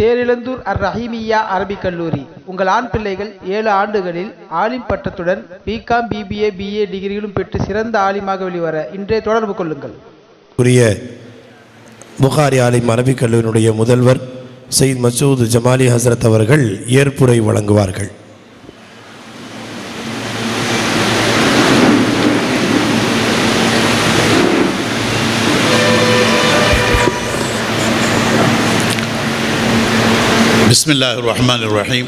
தேரிழந்தூர் அர் ரஹீமியா அரபிக் கல்லூரி. உங்கள் ஆண் பிள்ளைகள் ஏழு ஆண்டுகளில் ஆலிம் பட்டத்துடன் பிகாம் பிபிஏ பிஏ டிகிரிகளும் பெற்று சிறந்த ஆலிமாக வெளிவர இன்றே தொடர்பு கொள்ளுங்கள். உரிய புகாரி ஆலிம் அரபிக் கல்லூரியினுடைய முதல்வர் சயித் மசூத் ஜமாலி ஹசரத் அவர்கள் ஏற்புரை வழங்குவார்கள். بسم الله الرحمن الرحيم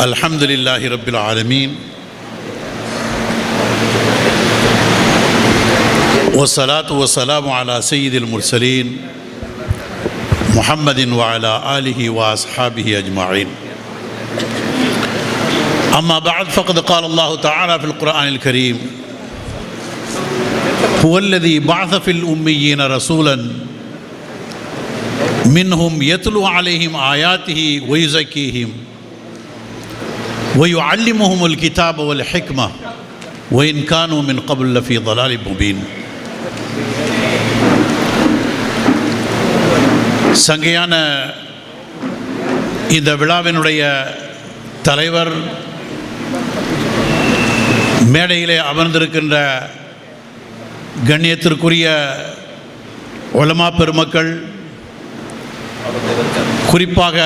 الحمد لله رب العالمين والصلاة والسلام على سيد المرسلين محمد وعلى آله وأصحابه أجمعين أما بعد فقد قال الله تعالى في القرآن الكريم هو الذي بعث في الأميين رسولاً منهم يتلو عليهم آياته ويزكيهم ويعلمهم الكتاب والحكمة وإن كانوا من قبل لفي ضلال مبين சங்கையான இந்த விழாவினுடைய தலைவர் மேடையிலே அமர்ந்திருக்கின்ற கண்ணியத்திற்குரிய உலமா பெருமக்கள் குறிப்பாக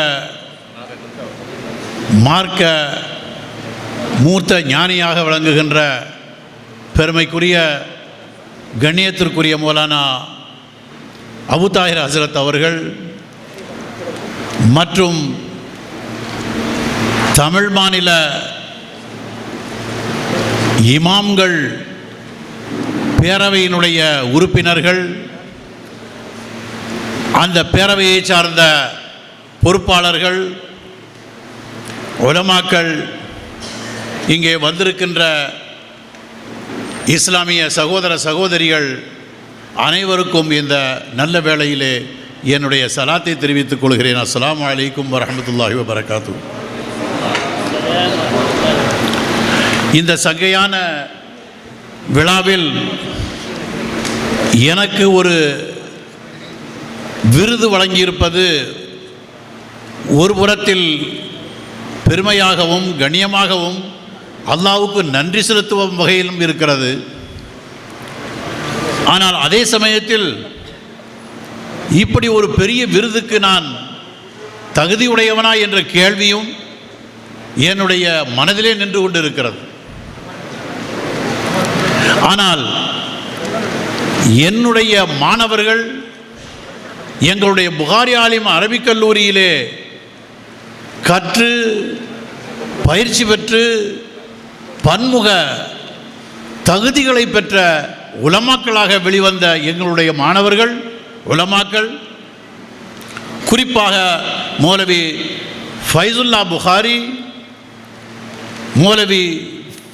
மார்க்க மூர்த்த ஞானியாக விளங்குகின்ற பெருமைக்குரிய கண்ணியத்திற்குரிய மௌலானா அபுதாயிர் ஹசரத் அவர்கள் மற்றும் தமிழ் மாநில இமாம்கள் பேரவையினுடைய உறுப்பினர்கள் அந்த பேரவையை சார்ந்த பொறுப்பாளர்கள் உலமாக்கள் இங்கே வந்திருக்கின்ற இஸ்லாமிய சகோதர சகோதரிகள் அனைவருக்கும் இந்த நல்ல வேளையிலே என்னுடைய சலாத்தை தெரிவித்துக் கொள்கிறேன். அஸ்லாம் வலைக்கும் வரமத்துல்லாஹி வபரகாத்து. இந்த சங்கையான விழாவில் எனக்கு ஒரு விருது வழங்கியிருப்பது ஒரு புறத்தில் பெருமையாகவும் கண்ணியமாகவும் அல்லாவுக்கு நன்றி செலுத்தும் வகையிலும் இருக்கிறது. ஆனால் அதே சமயத்தில் இப்படி ஒரு பெரிய விருதுக்கு நான் தகுதியுடையவனா என்ற கேள்வியும் என்னுடைய மனதிலே நின்று கொண்டிருக்கிறது. ஆனால் என்னுடைய மாணவர்கள் எங்களுடைய புகாரி ஆலிம் அரபிக் கல்லூரியிலே கற்று பயிற்சி பெற்று பன்முக தகுதிகளை பெற்ற உலமாக்களாக வெளிவந்த எங்களுடைய மாணவர்கள் உலமாக்கள் குறிப்பாக மௌலவி ஃபைசுல்லா புகாரி மௌலவி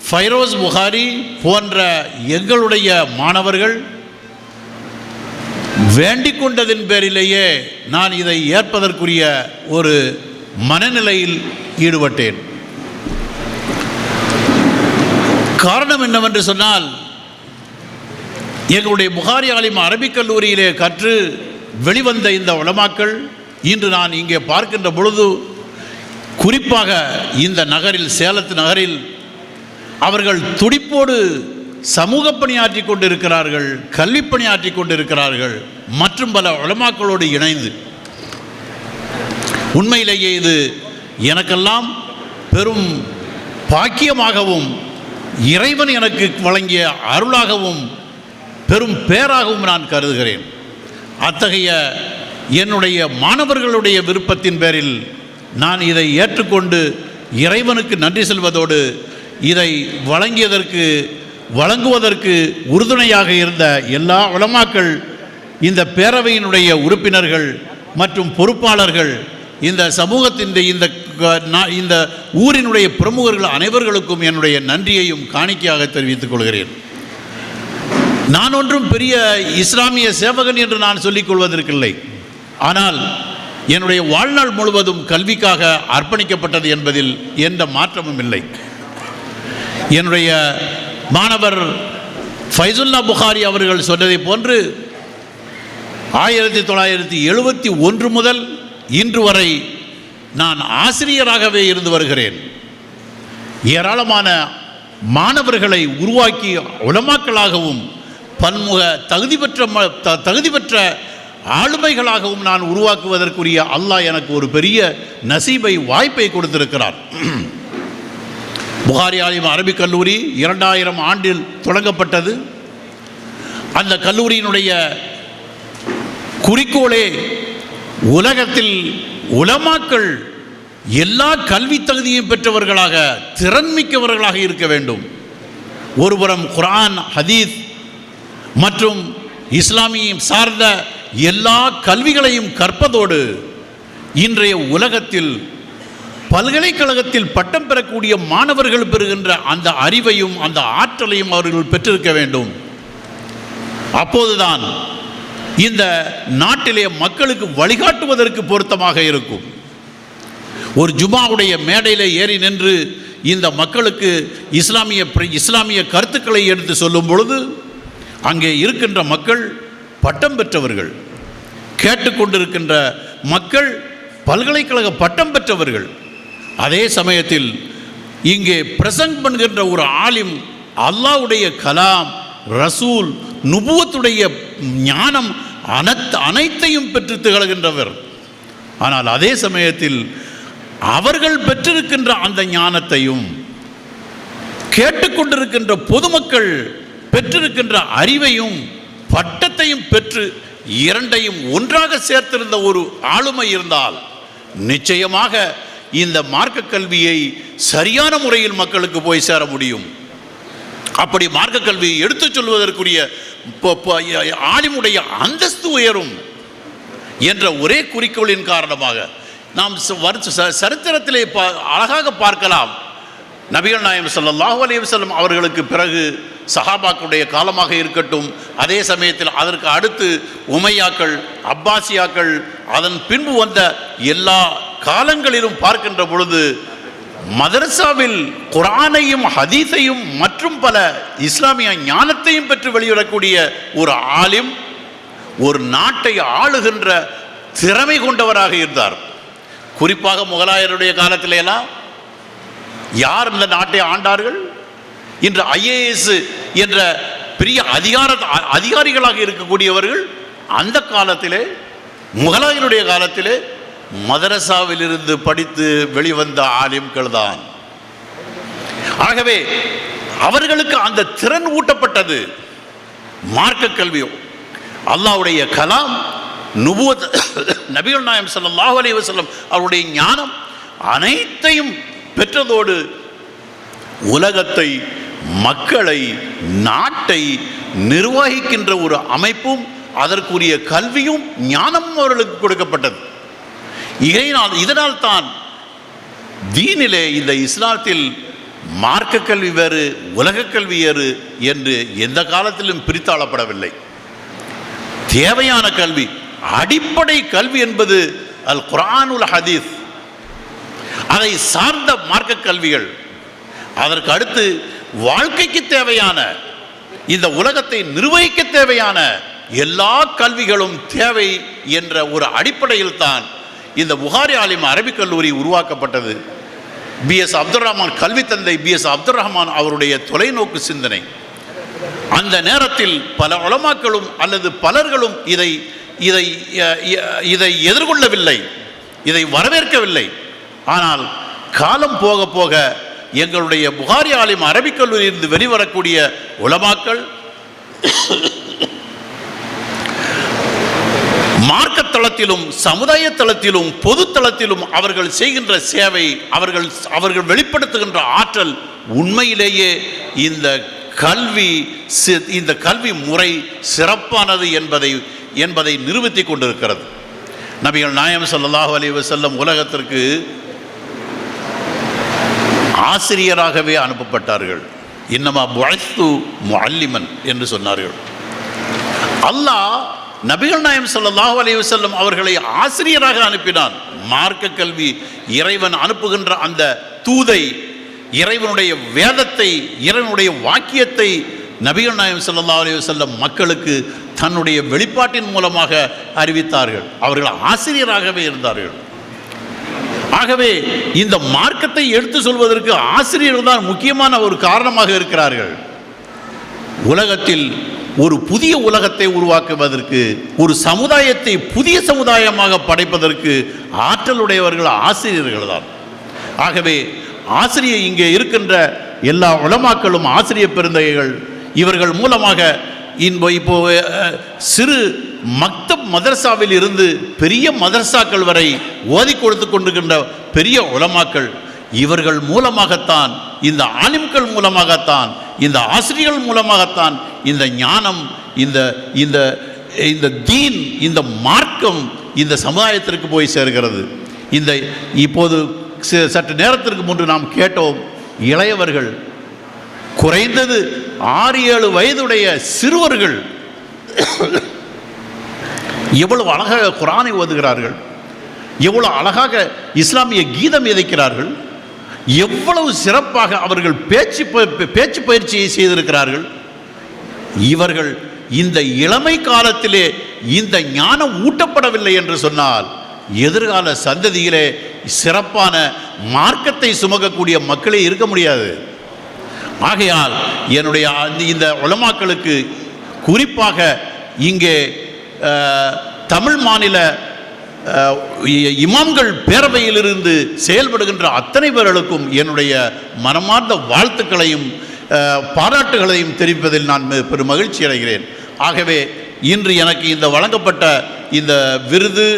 ஃபைரோஸ் புகாரி போன்ற எங்களுடைய மாணவர்கள் வேண்டிக் கொண்டதின் பேரிலேயே நான் இதை ஏற்பதற்குரிய ஒரு மனநிலையில் ஈடுபட்டேன். காரணம் என்னவென்று சொன்னால் எங்களுடைய புகாரி ஆலிம் அரபிக் கல்லூரியிலே கற்று வெளிவந்த இந்த உலமாக்கள் இன்று நான் இங்கே பார்க்கின்ற பொழுது குறிப்பாக இந்த நகரில் சேலத்து நகரில் அவர்கள் துடிப்போடு சமூக பணியாற்றி கொண்டிருக்கிறார்கள் கல்வி பணியாற்றி கொண்டிருக்கிறார்கள் மற்றும் பல உலமாக்களோடு இணைந்து. உண்மையிலேயே இது எனக்கெல்லாம் பெரும் பாக்கியமாகவும் இறைவன் எனக்கு வழங்கிய அருளாகவும் பெரும் பேராகவும் நான் கருதுகிறேன். அத்தகைய என்னுடைய மாணவர்களுடைய விருப்பத்தின் பேரில் நான் இதை ஏற்றுக்கொண்டு இறைவனுக்கு நன்றி செல்வதோடு இதை வழங்கியதற்கு வழங்குவதற்கு உறுதுணையாக இருந்த எல்லா உலமாக்கள் இந்த பேரவையினுடைய உறுப்பினர்கள் மற்றும் பொறுப்பாளர்கள் இந்த சமூகத்தின் இந்த க- இந்த ஊரினுடைய பிரமுகர்கள் அனைவர்களுக்கும் என்னுடைய நன்றியையும் காணிக்கையாக தெரிவித்துக் கொள்கிறேன். நான் ஒன்றும் பெரிய இஸ்லாமிய சேவகன் என்று நான் சொல்லிக் கொள்வதற்கில்லை. ஆனால் என்னுடைய வாழ்நாள் முழுவதும் கல்விக்காக அர்ப்பணிக்கப்பட்டது என்பதில் எந்த மாற்றமும் இல்லை. என்னுடைய மாணவர் ஃபைசுல்லா புகாரி அவர்கள் சொன்னதை போன்று ஆயிரத்தி தொள்ளாயிரத்தி எழுபத்தி ஒன்று முதல் இன்று வரை நான் ஆசிரியராகவே இருந்து வருகிறேன். ஏராளமான மாணவர்களை உருவாக்கி உலமாக்களாகவும் பன்முக தகுதி பெற்ற ம- த- தகுதி பெற்ற ஆளுமைகளாகவும் நான் உருவாக்குவதற்குரிய அல்லாஹ் எனக்கு ஒரு பெரிய நசீபை வாய்ப்பை கொடுத்திருக்கிறார். புகாரி ஆலயம் அரபிக் கல்லூரி இரண்டாயிரம் ஆண்டில் தொடங்கப்பட்டது. அந்த கல்லூரியினுடைய குறிக்கோளே உலகத்தில் உலமாக்கள் எல்லா கல்வி தகுதியும் பெற்றவர்களாக திறன்மிக்கவர்களாக இருக்க வேண்டும். ஒருபுறம் குரான் ஹதீஸ் மற்றும் இஸ்லாமியம் சார்ந்த எல்லா கல்விகளையும் கற்பதோடு இன்றைய உலகத்தில் பல்கலைக்கழகத்தில் பட்டம் பெறக்கூடிய மாணவர்கள் பெறுகின்ற அந்த அறிவையும் அந்த ஆற்றலையும் அவர்கள் பெற்றிருக்க வேண்டும். அப்போதுதான் இந்த நாட்டிலே மக்களுக்கு வழிகாட்டுவதற்கு பொருத்தமாக இருக்கும். ஒரு ஜுமாவுடைய மேடையில் ஏறி நின்று இந்த மக்களுக்கு இஸ்லாமிய பிர- இஸ்லாமிய கருத்துக்களை எடுத்து சொல்லும் பொழுது அங்கே இருக்கின்ற மக்கள் பட்டம் பெற்றவர்கள் கேட்டுக்கொண்டிருக்கின்ற மக்கள் பல்கலைக்கழக பட்டம் பெற்றவர்கள் அதே சமயத்தில் இங்கே பிரசங்க் பண்ணுகின்ற ஒரு ஆலிம் அல்லாஹ்வுடைய கலாம் ரசூல் நுபுவத்துடைய ஞானம் அனைத்து அனைத்தையும் பெற்று திகழ்கின்றவர். ஆனால் அதே சமயத்தில் அவர்கள் பெற்றிருக்கின்ற அந்த ஞானத்தையும் கேட்டுக்கொண்டிருக்கின்ற பொதுமக்கள் பெற்றிருக்கின்ற அறிவையும் பட்டத்தையும் பெற்று இரண்டையும் ஒன்றாக சேர்த்திருந்த ஒரு ஆளுமை இருந்தால் நிச்சயமாக இந்த மார்க்க கல்வியை சரியான முறையில் மக்களுக்கு போய் சேர முடியும். அப்படி மார்க்க கல்வியை எடுத்துச் சொல்வதற்குரிய ப- ப- ஆலிமுடைய அந்தஸ்து உயரும் என்ற ஒரே குறிக்கோளின் காரணமாக நாம் ச- சரித்திரத்திலே பா- அழகாக பார்க்கலாம். நபிகள் நாயம் ஸல்லல்லாஹு அலைஹி அவர்களுக்கு பிறகு சஹாபாக்களுடைய காலமாக இருக்கட்டும் அதே சமயத்தில் அதற்கு அடுத்து உமையாக்கள் அப்பாசியாக்கள் அதன் பின்பு வந்த எல்லா காலங்களிலும் பார்க்கின்ற பொழுது மதரசாவில் குரானையும் ஹதீஸையும் மற்றும் பல இஸ்லாமிய ஞானத்தையும் பெற்று வெளியிடக்கூடிய ஒரு ஆலிம் ஒரு நாட்டை ஆளுகின்ற திறமை கொண்டவராக இருந்தார். குறிப்பாக முகலாயருடைய காலத்திலெல்லாம் யார் இந்த நாட்டை ஆண்டார்கள்? இன்று ஐஏஎஸ் என்ற பெரிய அதிகார அதிகாரிகளாக இருக்கக்கூடியவர்கள் அந்த காலத்திலே முகலாயருடைய காலத்திலே மதரசாவிலிருந்து படித்து வெளிவந்த ஆலிம்கள் தான் ஆகவே அவர்களுக்கு அந்த திறன் ஊட்டப்பட்டது மார்க்க கல்வி. அல்லாஹ்வுடைய கலாம் நுபுவத் நபிகள் நாயம் ஸல்லல்லாஹு அலி வஸல்லம் அவருடைய ஞானம் அனைத்தையும் பெற்றதோடு உலகத்தை மக்களை நாட்டை நிர்வகிக்கின்ற ஒரு அமைப்பும் அதற்குரிய கல்வியும் ஞானமும் அவர்களுக்கு கொடுக்கப்பட்டது. இதனால் இதனால் தான் தீனிலே இந்த இஸ்லாத்தில் மார்க்க கல்வி வேறு உலக கல்வி வேறு என்று எந்த காலத்திலும் பிரித்தாளப்படவில்லை. தேவையான கல்வி அடிப்படை கல்வி என்பது அல் குர்ஆனுல் ஹதீஸ். அதை சார்ந்த மார்க்க கல்விகள் அதற்கு அடுத்து வாழ்க்கைக்கு தேவையான இந்த உலகத்தை நிர்வகிக்க தேவையான எல்லா கல்விகளும் தேவை என்ற ஒரு அடிப்படையில் தான் இந்த புகாரி ஆலிம் அரபிக் கல்லூரி உருவாக்கப்பட்டது. பிஎஸ் அப்துல் ரஹ்மான் கல்வி தந்தை பிஎஸ் அப்துல் ரஹ்மான் அவருடைய தொலைநோக்கு சிந்தனை. அந்த நேரத்தில் பல உலமாக்களும் அல்லது பலர்களும் இதை இதை இதை எதிர்கொள்ளவில்லை. இதை வரவேற்கவில்லை. ஆனால் காலம் போக போக எங்களுடைய புகாரி ஆலிம் அரபிக் கல்லூரியிலிருந்து வெளிவரக்கூடிய உலமாக்கள் மார்க்க தளத்திலும் சமுதாய தளத்திலும் பொது தளத்திலும் அவர்கள் செய்கின்ற சேவை அவர்கள் அவர்கள் வெளிப்படுத்துகின்ற ஆற்றல் உண்மையிலேயே இந்த கல்வி இந்த கல்வி முறை சிறப்பானது என்பதை என்பதை நிரூபித்து கொண்டிருக்கிறது. நபிகள் நாயம் ஸல்லல்லாஹு அலி செல்லும் உலகத்திற்கு ஆசிரியராகவே அனுப்பப்பட்டார்கள். இன்னமா புழைத்து அல்லிமன் என்று சொன்னார்கள். அல்லாஹ் நபிகள் நாயம் ஸல்லல்லாஹு அலி வஸல்லம் அவர்களை ஆசிரியராக அனுப்பினான். மார்க்க கல்வி இறைவன் அனுப்புகின்ற அந்த தூதை இறைவனுடைய வேதத்தை இறைவனுடைய வாக்கியத்தை நபிகள் நாயம் சொல்லா அலி வஸல்லம் மக்களுக்கு தன்னுடைய வெளிப்பாட்டின் மூலமாக அறிவித்தார்கள். அவர்கள் ஆசிரியராகவே இருந்தார்கள். ஆகவே இந்த மார்க்கத்தை எடுத்து சொல்வதற்கு ஆசிரியர்கள் தான் முக்கியமான ஒரு காரணமாக இருக்கிறார்கள். உலகத்தில் ஒரு புதிய உலகத்தை உருவாக்குவதற்கு ஒரு சமுதாயத்தை புதிய சமுதாயமாக படைப்பதற்கு ஆற்றலுடையவர்கள் ஆசிரியர்கள் தான். ஆகவே ஆசிரியர் இங்கே இருக்கின்ற எல்லா உலமாக்களும் ஆசிரியர் பெருந்தகைகள் இவர்கள் மூலமாக இன்போ இப்போ சிறு மக்தப் மதரசாவில் இருந்து பெரிய மதரசாக்கள் வரை ஓதி கொடுத்து கொண்டிருக்கின்ற பெரிய உலமாக்கள் இவர்கள் மூலமாகத்தான் இந்த ஆலிம்கள் மூலமாகத்தான் இந்த ஆசிரியர்கள் மூலமாகத்தான் இந்த ஞானம் இந்த இந்த இந்த தீன் இந்த மார்க்கம் இந்த சமுதாயத்திற்கு போய் சேர்கிறது. இந்த இப்போது சற்று நேரத்திற்கு முன்பு நாம் கேட்டோம் இளையவர்கள் குறைந்தது ஆறு ஏழு வயதுடைய சிறுவர்கள் எவ்வளவு அழகாக குரானை ஓதுகிறார்கள் எவ்வளவு அழகாக இஸ்லாமிய கீதம் எதைக்கிறார்கள் எவ்வளவு சிறப்பாக அவர்கள் பேச்சு ப- பேச்சு பயிற்சியை செய்திருக்கிறார்கள். இவர்கள் இந்த இளமை காலத்திலே இந்த ஞானம் ஊட்டப்படவில்லை என்று சொன்னால் எதிர்கால சந்ததியிலே சிறப்பான மார்க்கத்தை சுமக்கக்கூடிய மக்களே இருக்க முடியாது. ஆகையால் என்னுடைய அந்த- இந்த உலமாக்களுக்கு குறிப்பாக இங்கே தமிழ் மாநில இமாம்கள் பேரவையிலிருந்து செயல்படுகின்ற அத்தனை பேர்களுக்கும் என்னுடைய மனமார்ந்த வாழ்த்துக்களையும் பாராட்டுகளையும் தெரிவிப்பதில் நான் பெரும் மகிழ்ச்சி அடைகிறேன். ஆகவே இன்று எனக்கு இந்த வழங்கப்பட்ட இந்த விருது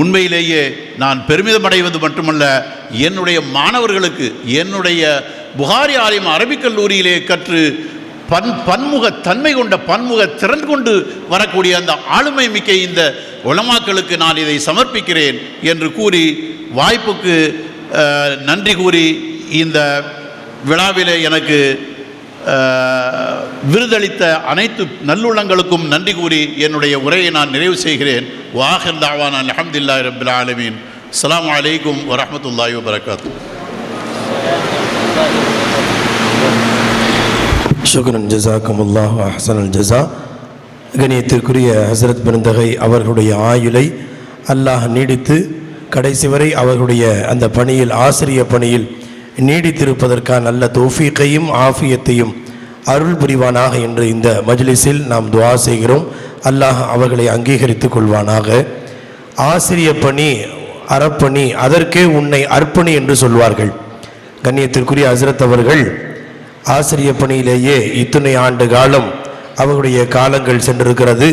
உண்மையிலேயே நான் பெருமிதம் அடைவது மட்டுமல்ல என்னுடைய மாணவர்களுக்கு என்னுடைய புகாரி ஆலயம் அரபிக் கல்லூரியிலே கற்று பன் பன்முக தன்மை கொண்ட பன்முக திறன் கொண்டு வரக்கூடிய அந்த ஆளுமை மிக்க இந்த உலமாக்களுக்கு நான் இதை சமர்ப்பிக்கிறேன் என்று கூறி வாய்ப்புக்கு நன்றி கூறி இந்த விழாவில் எனக்கு விருதளித்த அனைத்து நல்லுள்ளங்களுக்கும் நன்றி கூறி என்னுடைய உரையை நான் நிறைவு செய்கிறேன். வாஹர் தாவான் அலமதுல்லா ரபில் ஆலமீன். அலாம் வலைக்கம் வரமத்துல்லாய் வரகாத்து சுக்ரன் ஜசாக்கமுல்லாஹ் அஹ்சனல் ஜஸா. கணியத்திற்குரிய ஹசரத் பெருந்தகை அவர்களுடைய ஆயுளை அல்லாஹ் நீடித்து கடைசி வரை அவர்களுடைய அந்த பணியில் ஆசிரிய பணியில் நீடித்திருப்பதற்கான நல்ல தோஃபீக்கையும் ஆஃபியத்தையும் அருள் புரிவானாக என்று இந்த மஜ்லிஸில் நாம் துவா செய்கிறோம். அல்லாஹ் அவர்களை அங்கீகரித்துக் கொள்வானாக. ஆசிரிய பணி அறப்பணி அதற்கே உன்னை அர்ப்பணி என்று சொல்வார்கள். கண்ணியத்திற்குரிய ஹசரத் அவர்கள் ஆசிரிய பணியிலேயே இத்தனை ஆண்டு காலம் அவர்களுடைய காலங்கள் சென்றிருக்கிறது.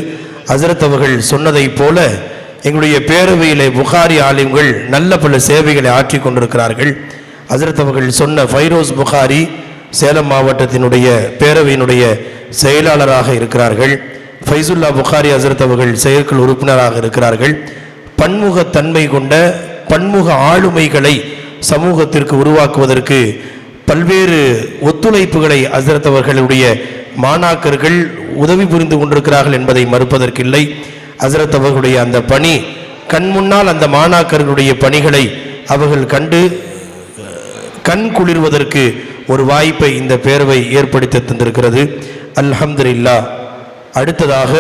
ஹசரத் அவர்கள் சொன்னதைப் போல எங்களுடைய பேரவையிலே புகாரி ஆலிம்கள் நல்ல பல சேவைகளை ஆற்றி கொண்டிருக்கிறார்கள். ஹசரத் அவர்கள் சொன்ன ஃபைரோஸ் புகாரி சேலம் மாவட்டத்தினுடைய பேரவையினுடைய செயலாளராக இருக்கிறார்கள். ஃபைசுல்லா புகாரி ஹசரத் அவர்கள் செயற்குழு உறுப்பினராக இருக்கிறார்கள். பன்முகத்தன்மை கொண்ட பன்முக ஆளுமைகளை சமூகத்திற்கு உருவாக்குவதற்கு பல்வேறு ஒத்துழைப்புகளை ஹசரத் அவர்களுடைய மாணாக்கர்கள் உதவி புரிந்து கொண்டிருக்கிறார்கள் என்பதை மறுப்பதற்கில்லை. அசரத்தவர்களுடைய அந்த பணி கண் முன்னால் அந்த மாணாக்கர்களுடைய பணிகளை அவர்கள் கண்டு கண் குளிர்வதற்கு ஒரு வாய்ப்பை இந்த பேரவை ஏற்படுத்தி தந்திருக்கிறது. அல்ஹம்துல்லா அடுத்ததாக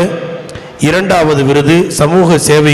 இரண்டாவது விருது சமூக சேவை